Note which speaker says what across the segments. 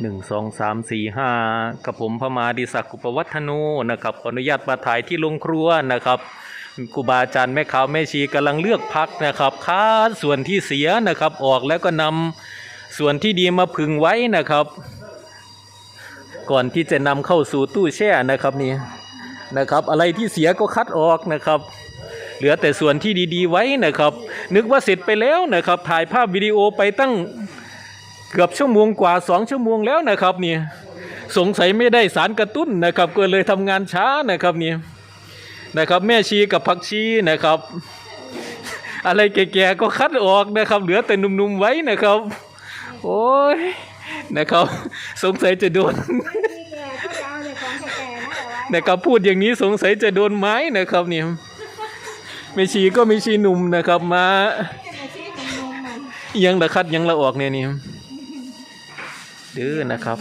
Speaker 1: หนึ่งสองสามสี่ห้ากับผมพมาดิศักดิ์อุปวัฒโนนะครับขออนุญาตมาถ่ายที่โรงครัวนะครับครูบาอาจารย์แม่ขาวแม่ชีกำลังเลือกพักนะครับค้าส่วนที่เสียนะครับออกแล้วก็นำส่วนที่ดีมาพึงไว้นะครับ ก่อนที่จะนำเข้าสู่ตู้แช่นะครับนี่นะครับ อะไรที่เสียก็คัดออกนะครับ เหลือแต่ส่วนที่ดีๆไว้นะครับ นึกว่าเสร็จไปแล้วนะครับ ถ่ายภาพวิดีโอไปตั้ง เกือบชั่วโมงกว่าสองชั่วโมงแล้วนะครับนี่สงสัยไม่ได้สารกระตุ้นนะครับ ก็เลยทำงานช้านะครับนี่นะครับ แม่ชีกับผักชีนะครับ อะไรแก่ๆก็คัดออกนะครับ เหลือแต่หนุ่มๆไว้นะครับ โอ้ยนะครับ สงสัยจะโดน
Speaker 2: ไม่มีแก่ก็จะเอาแต่ของแก่ๆนะแต่ว่า
Speaker 1: นะครับพูดอย่างนี้สงสัยจะโดนไม้นะครับเนี่ยไม่ชีก็ไม่ชีหนุ่มนะครับมา
Speaker 2: จะมาชี้ตรงนมมัน
Speaker 1: เอียังละคัดเอียังละออกเนี่ยนี่ ดื้อนะครับ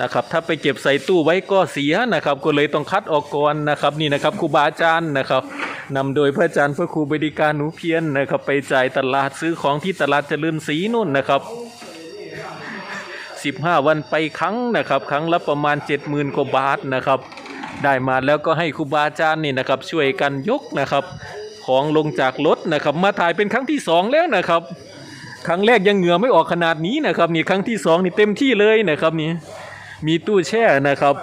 Speaker 1: นะครับ ถ้าไปเก็บใส่ตู้ไว้ก็เสียนะครับ ก็เลยต้องคัดออกก่อนนะครับนี่นะครับครูบาอาจารย์นะครับนำโดยพระอาจารย์พระครูบดิการหนูเพียนนะครับ ไปจ่ายตลาดซื้อของที่ตลาดเจริญศรีนู่นนะครับ15 วันไปครั้งนะครับ ครั้งละประมาณ 70,000กว่าบาทนะครับ ได้มาแล้วก็ให้ครูบาอาจารย์นี่นะครับ ช่วยกันยกนะครับ ของลงจากรถนะครับ มาถ่ายเป็นครั้งที่สองแล้วนะครับ ครั้งแรกยังเหงื่อไม่ออกขนาดนี้นะครับ นี่ครั้งที่สองนี่เต็มที่เลยนะครับนี่มีตู้แช่นะครับ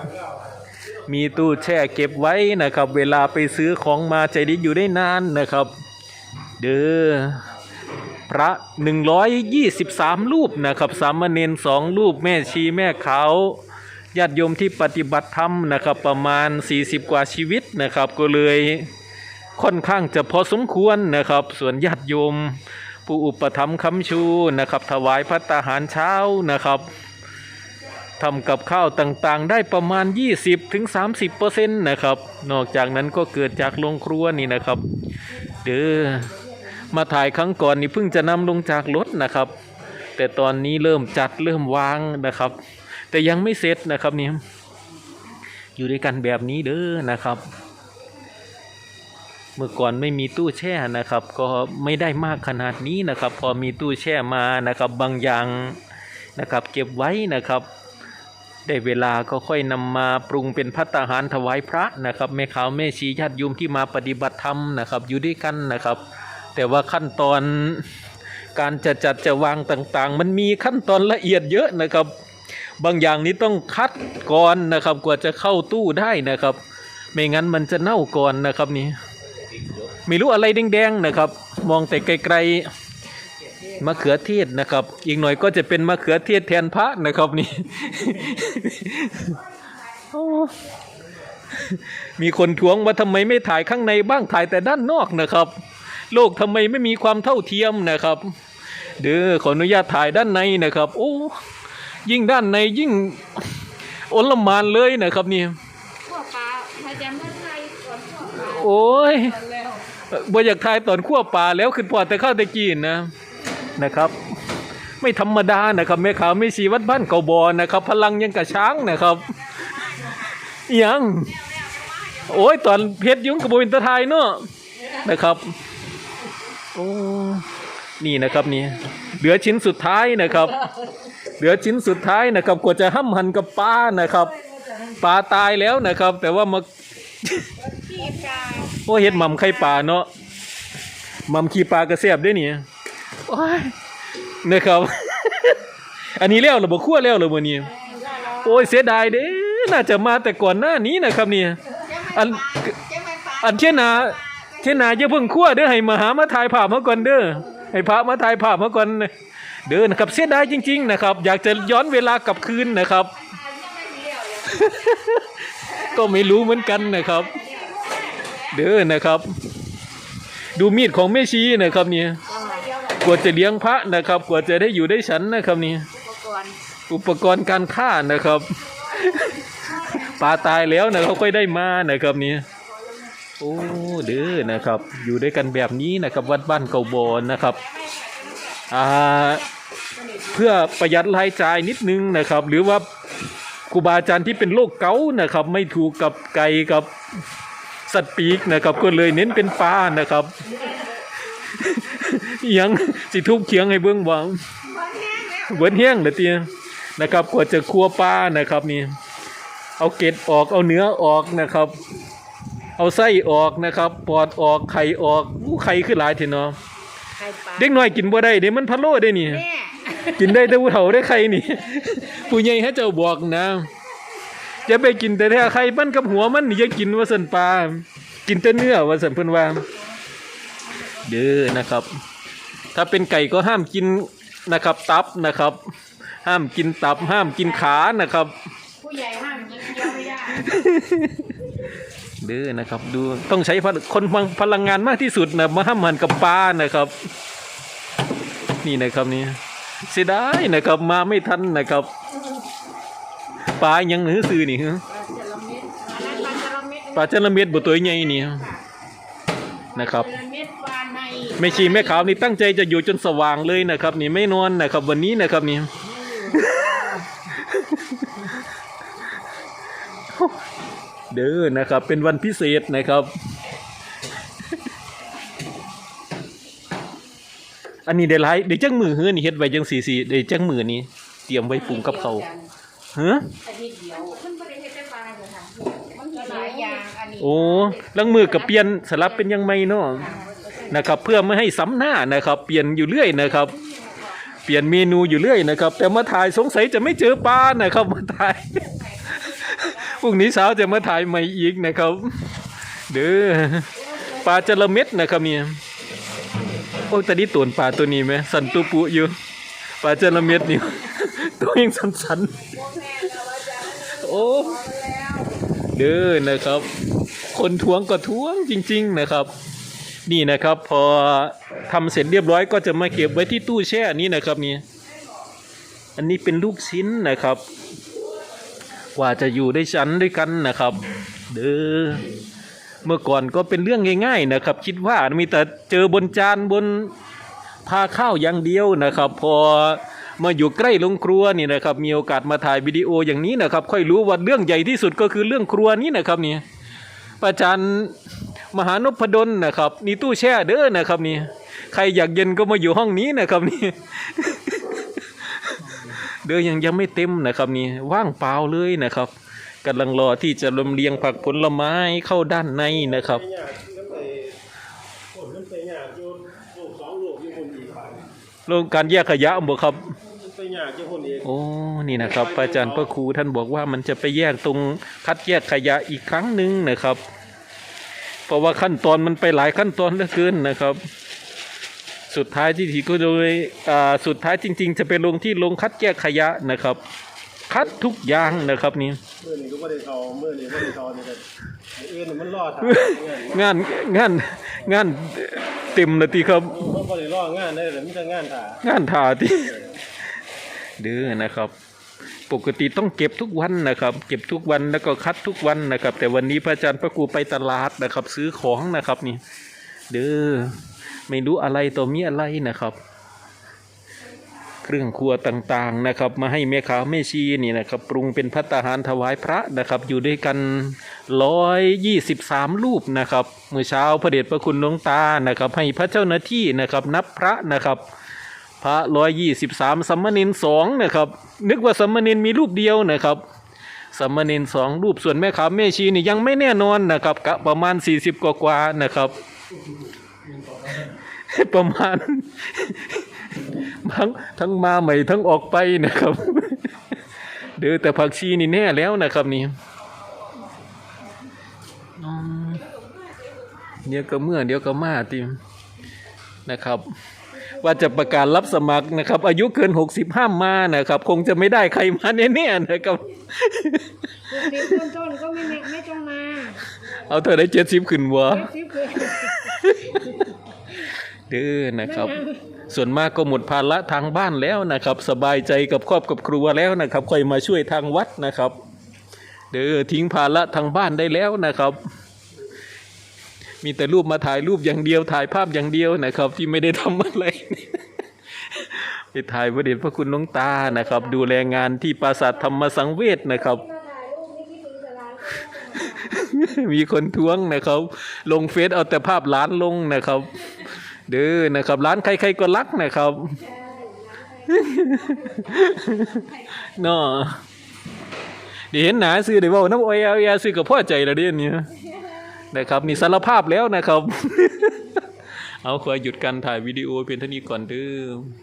Speaker 1: มีตู้แช่เก็บไว้นะครับ เวลาไปซื้อของมาใจดีอยู่ได้นานนะครับ เด้อพระ 123 รูปนะครับ สามเณรสองรูปแม่ชีแม่ขาวญาติโยมที่ปฏิบัติธรรมนะครับ ประมาณ 40 กว่าชีวิตนะครับ ก็เลยค่อนข้างจะพอสมควรนะครับ ส่วนญาติโยม ผู้อุปถัมภ์คำชูนะครับ ถวายพัตตาหารเช้านะครับทำกับข้าวต่างๆ ได้ประมาณ 20-30%นะครับ นอกจากนั้นก็เกิดจากโรงครัวนี่นะครับ เด้อมาถ่ายครั้งก่อนนี่เพิ่งจะนำลงจากรถนะครับ แต่ตอนนี้เริ่มจัดเริ่มวางนะครับ แต่ยังไม่เสร็จนะครับนี่อยู่ด้วยกันแบบนี้เด้อนะครับ เมื่อก่อนไม่มีตู้แช่นะครับ ก็ไม่ได้มากขนาดนี้นะครับ พอมีตู้แช่มานะครับบางอย่างนะครับ เก็บไว้นะครับ ได้เวลาก็ค่อยนำมาปรุงเป็นพัตตาหารถวายพระนะครับแม่ขาวแม่ชีญาติโยมที่มาปฏิบัติธรรมนะครับ อยู่ด้วยกันนะครับ แต่ว่าขั้นตอนการจะจัดจะวางต่างๆ มันมีขั้นตอนละเอียดเยอะนะครับ บางอย่างนี้ต้องคัดก่อนนะครับ กว่าจะเข้าตู้ได้นะครับ ไม่งั้นมันจะเน่าก่อนนะครับนี่ ไม่รู้อะไรแดงๆนะครับ มองแต่ไกลๆมะเขือเทศนะครับ อีกหน่อยก็จะเป็นมะเขือเทศแทนพระนะครับนี่โอ้มีคนท้วงว่าทำไมไม่ถ่ายข้างในบ้างถ่ายแต่ด้านนอกนะครับ โลกทำไมไม่มีความเท่าเทียมนะครับ เด้อขออนุญาตถ่ายด้านในนะครับ โอ้ยิ่งด้านในยิ่งโอลหมานเลยนะครับนี่
Speaker 2: พวกปลาพยายามเมื่อไทยก่อนพวกปลา
Speaker 1: โอ้ย
Speaker 2: แล้ว
Speaker 1: บ่อยากถ่ายตอนขั้วปลาแล้วขึ้นพอแต่ข้าวตะกี้นะนะครับ ไม่ธรรมดานะครับแม่ขาวไม่ชีวัดบ้านเก่าบอนะครับ พลังยังกระช้างนะครับอิหยังโอ้ยตอนเพชรยุ้งกับโบวินตะไทยเนาะนะครับโอ้นี่นะครับนี่เหลือชิ้นสุดท้ายนะครับ เหลือชิ้นสุดท้ายนะครับกว่าจะห้ำหันกับปลานะครับปลาตายแล้วนะครับ แต่ว่ามา
Speaker 2: ขี้ปลา
Speaker 1: โอ้เห็ดหม่ำไข่ปลาเนาะหม่ำขี้ปลากระเสียบด้วยนี่โอ้ยนะครับ อันนี้แล้วเหรือบ่คั่วแล้วเหรือบ่นี่โอ้ยเสียดายเด้น่าจะมาแต่ก่อนหน้านี้นะครับเนี่ยอันอันเช่นนาเช่นนาอย่าเพิ่งคั่วเด้อให้มาหามาถ่ายภาพมาก่อนเด้อให้พระมาถ่ายภาพมาก่อนเด้อนะครับเสียดายจริง ๆ นะครับ อยากจะย้อนเวลากลับคืนนะครับ ก็ไม่รู้เหมือนกันนะครับ เด้อนะครับ ดูมีดของแม่ชีนะครับเนี่ยกว่าจะเลี้ยงพระนะครับ กว่าจะได้อยู่ได้ฉันนะครับนี่
Speaker 2: อุปกรณ์
Speaker 1: อุปกรณ์การฆ่านะครับปลาตายแล้วนะครับค่อยได้มานะครับนี่โอ้เด้อนะครับ อยู่ด้วยกันแบบนี้นะครับ วัดบ้านเก่าบอนนะครับอ่าเพื่อประหยัดรายจ่ายนิดนึงนะครับ หรือว่า รูบาอาจารย์ที่เป็นโรคเกาต์นะครับ ไม่ถูกกับไก่กับสัตว์ปีกนะครับ ก็เลยเน้นเป็นปลานะครับอิหยังสิทุบเคียงให้เบิ่งบ่
Speaker 2: มันแห้งแล้ว
Speaker 1: เบิดแห้งเด้อเตียนะครับกว่าจะคั่วปลานะครับนี่ เอาเกล็ดออกเอาเนื้อออกนะครับ เอาไส้ออกนะครับปอดออกไข่ออกอู้ไข่ขึ้นหลายทีเนาะ
Speaker 2: ไข่ปลา
Speaker 1: เด็กน้อยกินบ่ได้เดี๋ยวมันพะโล้ได้นี่
Speaker 2: แม่
Speaker 1: กินได้แต่ผู้เฒ่าได้ไข่นี่ ผู้ใหญ่ให้เจ้าบอกนะจะไปกินแต่แท้ไข่มันกับหัวมันนี่อย่ากินว่าสันปลากินแต่เนื้อว่าสันเพิ่นว่าเด้อนะครับ ถ้าเป็นไก่ก็ห้ามกินนะครับ ตับนะครับ ห้ามกินตับ ห้ามกินขานะครับ
Speaker 2: ผู้ใหญ่ห้ามกินเคี้ยวไม่ได้
Speaker 1: เด้อนะครับ ดูต้องใช้พลคนพลังงานมากที่สุดนะมาห้ามหันกับปลานะครับ นี่นะครับนี่ เสียดายนะครับมาไม่ทันนะครับปลายังหนือซื้อนี่ฮะ
Speaker 2: ปลาจระเม็ดอันนั้นปลาจระเม็ด
Speaker 1: ปลาจระเม็ดบ่ตัวใหญ่นี่นะครับ
Speaker 2: จระเม็ดปลาใน
Speaker 1: แม่ชีแม่ขาวนี่ตั้งใจจะอยู่จนสว่างเลยนะครับ นี่ไม่นอนนะครับ วันนี้นะครับนี่เด้อนะครับ เป็นวันพิเศษนะครับ อันนี้ได้หลายเดี๋ยวจังมือเฮือนี่เฮ็ดไว้จังสี่สี่เดี๋ยวจังมือนี้เตรียมไว้ปรุงกับเขาวเฮ้อ
Speaker 2: อาทิตย์เดียวมันไม่ได้เฮ็ดแต่ปลาเลยค่ะมันมีหลายอย่างอันนี้
Speaker 1: โอ้ลังมือกับเปลี่ยนสลับเป็นยังไงเนาะนะครับ เพื่อไม่ให้ซ้ำหน้านะครับ เปลี่ยนอยู่เรื่อยนะครับ เปลี่ยนเมนูอยู่เรื่อยนะครับ แต่มาถ่ายสงสัยจะไม่เจอปลานะครับมาถ่ายพรุ่งนี้เช้าจะมาถ่ายใหม่อีกนะครับ เด้อปลาจระเม็ดนะครับเนี่ย โอ้ยแต่นี่ตัวปลาตัวนี้ไหมสันตุปุอยู่ปลาเจระเม็ดนี่ ตัวยังสันๆโอ้เด้อนะครับ คนทวงก็ทวงจริง ๆ นะครับ นี่นะครับพอทำเสร็จเรียบร้อยก็จะมาเก็บไว้ที่ตู้แช่นี้นะครับนี่อันนี้เป็นลูกชิ้นนะครับ กว่าจะอยู่ได้ชั้นด้วยกันนะครับ เด้อ เมื่อก่อนก็เป็นเรื่องง่าย ๆนะครับ คิดว่ามีแต่เจอบนจานบนพาข้าวอย่างเดียวนะครับ พอมาอยู่ใกล้โรงครัวนี่นะครับ มีโอกาสมาถ่ายวิดีโออย่างนี้นะครับ ค่อยรู้ว่าเรื่องใหญ่ที่สุดก็คือเรื่องครัวนี้นะครับนี่อาจารย์มหานพดลนะครับนี่ตู้แช่เด้อนะครับนี่ใครอยากเย็นก็มาอยู่ห้องนี้นะครับนี่เดือยังยังไม่เต็มนะครับนี่ว่างเปล่าเลยนะครับ กำลังรอที่จะลำเลียงผักผลไม้เข้าด้านในนะครับ
Speaker 3: ยากน้ำไปผลมันไปยากอยู่ลูกสองลูกอยู่คนอีกฝ่าย
Speaker 1: โรงการแยกขยะบ่ครับ
Speaker 3: มันไปยากอยู่คนอีก
Speaker 1: โอ้ นี่นะครับ อาจารย์พระครูท่านบอกว่ามันจะไปแยกตรงคัดแยกขยะอีกครั้งหนึ่งนะครับ เพราะว่าขั้นตอนมันไปหลายขั้นตอนเหลือเกินนะครับสุดท้ายที่ทีก็โดยอ่าสุดท้ายจริง ๆ จะไปลงที่โรงคัดแยกขยะนะครับ คัดทุกอย่างนะครับนี่
Speaker 3: มื่อนี้ก็ไม่ได้ทอมื่อนี้ไม่ได้ทอนี่ก็เอื้อนมันรอดทางงาน
Speaker 1: งานงานงานเต็มเลยทีครับ
Speaker 3: มันก็ได้รอดงานได้แต่ไม่ใช่งานถ่างา
Speaker 1: นถาที่เด้อนะครับ ปกติต้องเก็บทุกวันนะครับ เก็บทุกวันแล้วก็คัดทุกวันนะครับ แต่วันนี้พระอาจารย์พระครูไปตลาดนะครับ ซื้อของนะครับนี่ เด้อไม่รู้อะไรต่อมีอะไรนะครับ เครื่องครัวต่างๆนะครับ มาให้แม่ขาวแม่ชีนี่นะครับ ปรุงเป็นพัตตาหารถวายพระนะครับ อยู่ด้วยกันร้อยยี่สิบสามรูปนะครับเมื่อเช้าพระเดชพระคุณหลวงตานะครับ ให้พระเจ้าหน้าที่นะครับ นับพระนะครับพระร้อยยี่สิบสามสัมมเนนสองนะครับ นึกว่าสัมมเนนมีรูปเดียวนะครับสัมมเนนสองรูปส่วนแม่ขาวแม่ชีนี่ยังไม่แน่นอนนะครับกะประมาณสี่สิบกว่าๆนะครับ ประมาณ ทั้งทั้งมาใหม่ทั้งออกไปนะครับ เดือแต่ผักชีนี่แน่แล้วนะครับนี่อืมเดี๋ยวก็เมื่อเดี๋ยวก็มาติมนะครับ ว่าจะประกาศรับสมัครนะครับ อายุเกินหกสิบห้ามมานะครับ คงจะไม่ได้ใครมาแน่ๆนะครับ
Speaker 2: สิบต้นๆก็ไม่ไม่ไม่ต้องมา
Speaker 1: เอาเธอได้เจ็ดสิบขึ้นวะ
Speaker 2: สิบเลย
Speaker 1: เด้อนะครับ ส่วนมากก็หมดภาระทางบ้านแล้วนะครับ สบายใจกับครอบกับครัวแล้วนะครับ ค่อยมาช่วยทางวัดนะครับ เด้อทิ้งภาระทางบ้านได้แล้วนะครับ มีแต่รูปมาถ่ายรูปอย่างเดียวถ่ายภาพอย่างเดียวนะครับ ที่ไม่ได้ทำอะไรไปถ่ายพระเดชพระคุณหลวงตานะครับ ดูแลงานที่ปราสาทธรรมสังเวชนะครับ มีคนท้วงนะครับ ลงเฟซเอาแต่ภาพร้านลงนะครับ เด้อนะครับ ร้านใครๆก็รักนะครับเนาะเดี๋ยวเห็นหนาซื้อเดี๋ยวบอกน้ำโอยเอายาซื้อกับพ่อใจแล้วเดี๋ยวนี้นะครับนี่สารภาพแล้วนะครับ เอาขอหยุดการถ่ายวิดีโอเพียงเท่านี้ก่อนเด้อ